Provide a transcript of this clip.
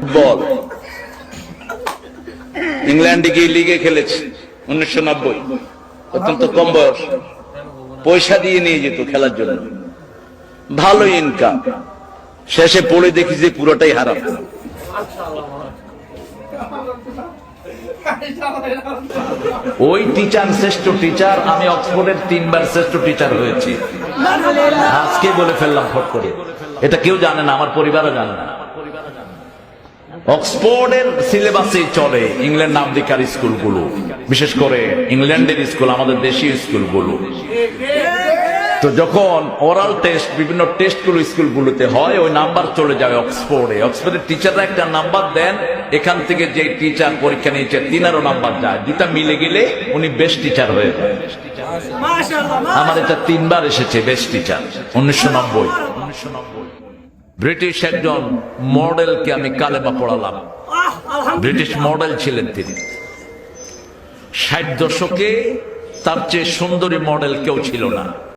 Football. ইংল্যান্ডে গিয়ে লিগে খেলেছে, উনিশশো নব্বই। অত্যন্ত কম বয়স। পয়সা দিয়ে নিয়ে যেত খেলার জন্য। ভালো ইনকাম শেষে পড়ে দেখি যে পুরোটাই হারাম। ওই টিচার শ্রেষ্ঠ টিচার আমি অক্সফোর্ডের তিনবার শ্রেষ্ঠ টিচার হয়েছি। আজকে বলে ফেললাম ফট করে। এটা কেউ জানে না, আমার পরিবারও জানে না। অক্সফোর্ডের সিলেবাসে চলে ইংল্যান্ড নামদিকার স্কুলগুলো। বিশেষ করে ইংল্যান্ডের স্কুল আমাদের দেশীয় স্কুলগুলো। তো যখন ওরাল টেস্ট বিভিন্ন টেস্টগুলো স্কুলগুলোতে হয় ওই নাম্বার চলে যায় অক্সফোর্ডে। অক্সফোর্ডের টিচাররা একটা নাম্বার দেন এখান থেকে যে টিচার পরীক্ষা নিয়েছে তিনারও নাম্বার যায়। দুটা মিলে গেলে উনি বেস্ট টিচার হয়ে যায়। আমার এটা তিনবার এসেছে বেস্ট টিচার উনিশশো নব্বই। ব্রিটিশ একজন মডেলকে আমি কালেমা পড়ালাম। ব্রিটিশ মডেল ছিলেন তিনি। ষাট দশকে তার চেয়ে সুন্দরী মডেল কেউ ছিল না।